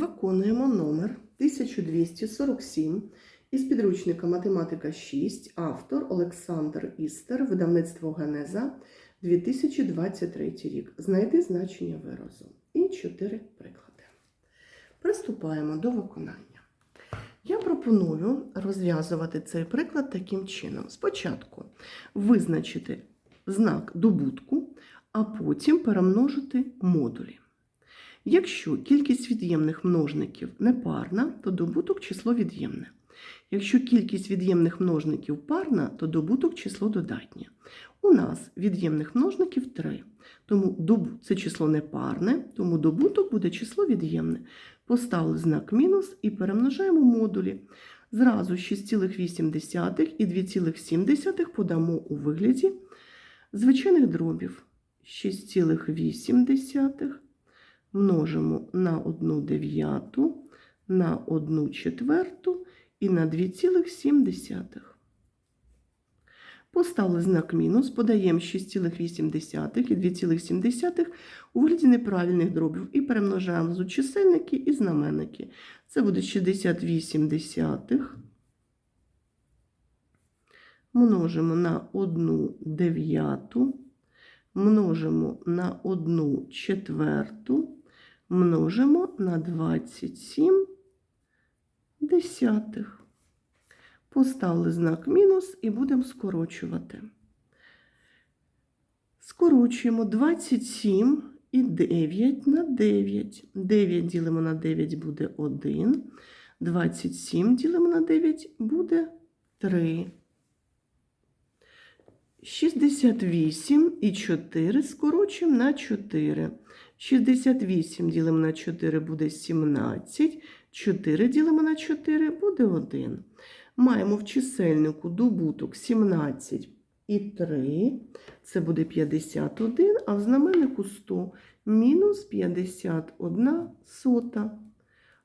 Виконуємо номер 1247 із підручника Математика 6, автор Олександр Істер, видавництво Генеза 2023 рік. Знайди значення виразу. І чотири приклади. Приступаємо до виконання. Я пропоную розв'язувати цей приклад таким чином. Спочатку визначити знак добутку, а потім перемножити модулі. Якщо кількість від'ємних множників непарна, то добуток число від'ємне. Якщо кількість від'ємних множників парна, то добуток число додатнє. У нас від'ємних множників 3, тому добу- це число непарне, тому добуток буде число від'ємне. Поставили знак мінус і перемножаємо модулі. Зразу 6,8 і 2,7 подамо у вигляді звичайних дробів. 6,8 множимо на 1 дев'яту, на 1 четверту і на 2,7. Поставили знак мінус, подаємо 6,8 і 2,7 у вигляді неправильних дробів і перемножаємо з чисельники і знаменники. Це буде 68 десятих. Множимо на 1 дев'яту, множимо на 1 четверту, множимо на 27 десятих. Поставили знак мінус і будемо скорочувати. Скорочуємо 27 і 9 на 9. 9 ділимо на 9 буде 1. 27 ділимо на 9 буде 3. 68 і 4 скорочуємо на 4. 68 ділимо на 4 буде 17. 4 ділимо на 4 буде 1. Маємо в чисельнику добуток 17 і 3. Це буде 51, а в знаменнику 100 мінус 51 сота.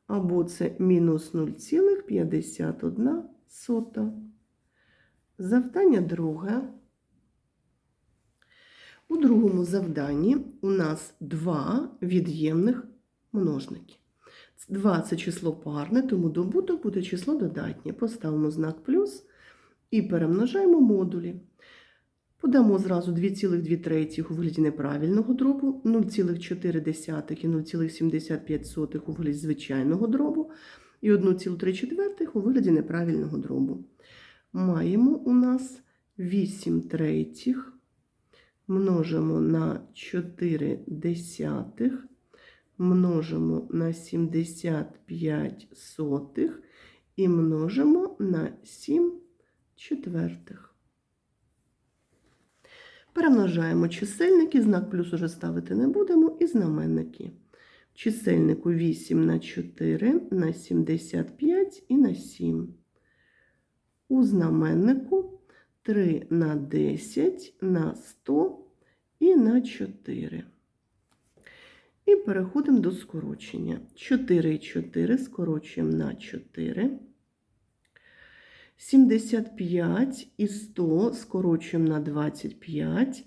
Або це мінус 0,51 сота. Завдання друге. У другому завданні у нас два від'ємних множники. 2 це число парне, тому добуток буде число додатнє. Поставимо знак плюс і перемножаємо модулі. Подамо зразу 2,2 у вигляді неправильного дробу, 0,4 і 0,75 у вигляді звичайного дробу і 1,3 у вигляді неправильного дробу. Маємо у нас 8 третіх множимо на 4 десятих, множимо на 75 сотих і множимо на 7 четвертих. Перемножаємо чисельники, знак плюс уже ставити не будемо, і знаменники. В чисельнику 8 на 4 на 75 і на 7. У знаменнику 3 на 10 на 100 і на 4. І переходимо до скорочення. 4 і 4 скорочуємо на 4. 75 і 100 скорочуємо на 25.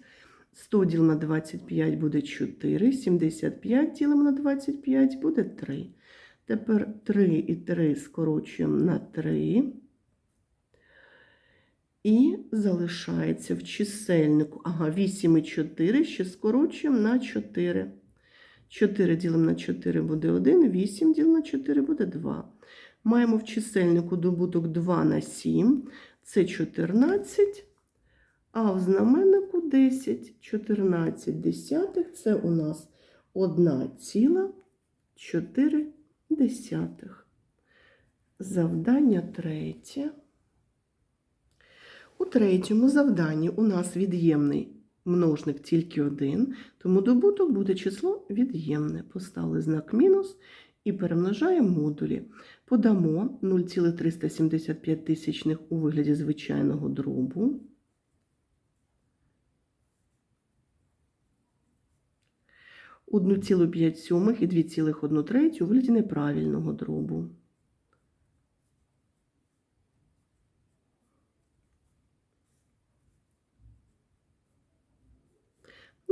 100 ділимо на 25 буде 4. 75 ділимо на 25 буде 3. Тепер 3 і 3 скорочуємо на 3. І залишається в чисельнику. Ага, 8 і 4 ще скорочуємо на 4. 4 ділимо на 4 буде 1, 8 ділимо на 4 буде 2. Маємо в чисельнику добуток 2 на 7, це 14, а в знаменнику 10, 14 десятих, це у нас 1,4 десятих. Завдання третє. У третьому завданні у нас від'ємний множник тільки один, тому добуток буде число від'ємне. Поставили знак мінус і перемножаємо модулі. Подамо 0,375 тисячних у вигляді звичайного дробу. Одну цілу 5 сьомих і 2,1 третю у вигляді неправильного дробу.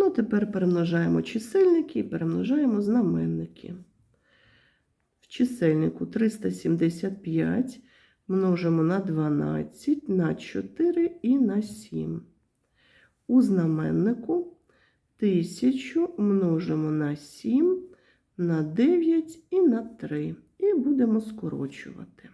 Ну, тепер перемножаємо чисельники і перемножаємо знаменники. В чисельнику 375 множимо на 12, на 4 і на 7. У знаменнику 1000 множимо на 7, на 9 і на 3. І будемо скорочувати.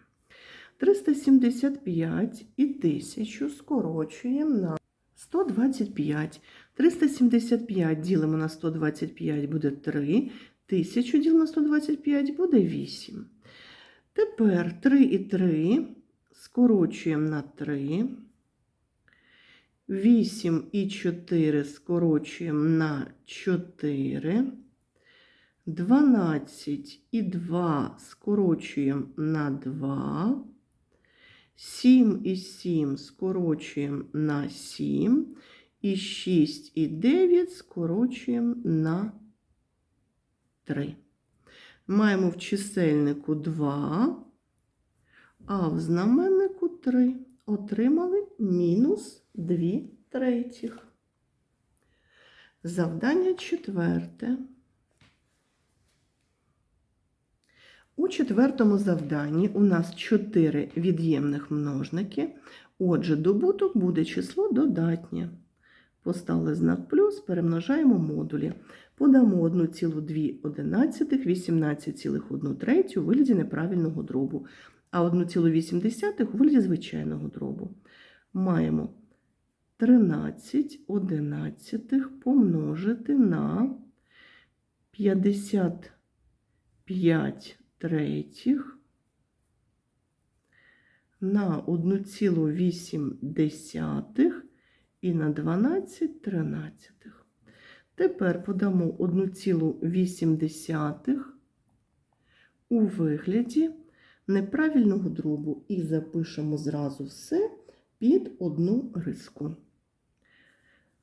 375 і 1000 скорочуємо на 125. 375 ділимо на 125 буде 3. 1000 ділимо на 125 буде 8. Тепер 3 і 3 скорочуємо на 3. 8 і 4 скорочуємо на 4. 12 і 2 скорочуємо на 2. 7 і 7 скорочуємо на 7. І 6 і 9 скорочуємо на 3. Маємо в чисельнику 2, а в знаменнику 3. Отримали мінус 2 третіх. Завдання четверте. У четвертому завданні у нас 4 від'ємних множники. Отже, добуток буде число додатнє. Поставили знак плюс, перемножаємо модулі. Подамо 1,2 одинадцятих, 18,1 третю у вигляді неправильного дробу, а 1,8 у вигляді звичайного дробу. Маємо 13 одинадцятих помножити на 55 третіх на 1,8 і на 12 тринадцятих. Тепер подамо 1,8 у вигляді неправильного дробу і запишемо зразу все під одну риску.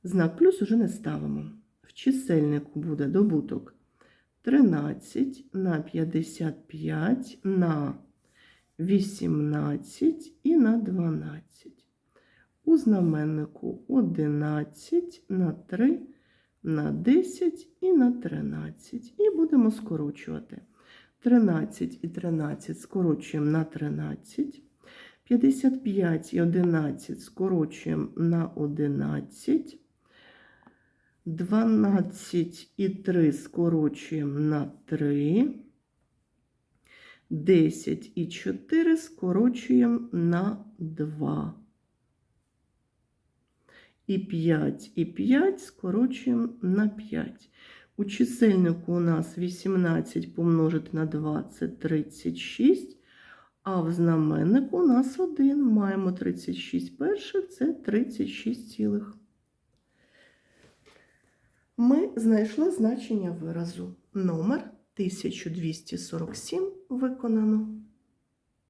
Знак плюс уже не ставимо. В чисельнику буде добуток 13 на 55 на 18 і на 12. У знаменнику 11 на 3 на 10 і на 13. І будемо скорочувати. 13 і 13 скорочуємо на 13. 55 і 11 скорочуємо на 11. 12 і 3 скорочуємо на 3. 10 і 4 скорочуємо на 2. І 5 і 5 скорочуємо на 5. У чисельнику у нас 18 помножити на 2 це 36. А в знаменнику у нас 1. Маємо 36 перших, це 36 цілих. Ми знайшли значення виразу. Номер 1247 виконано.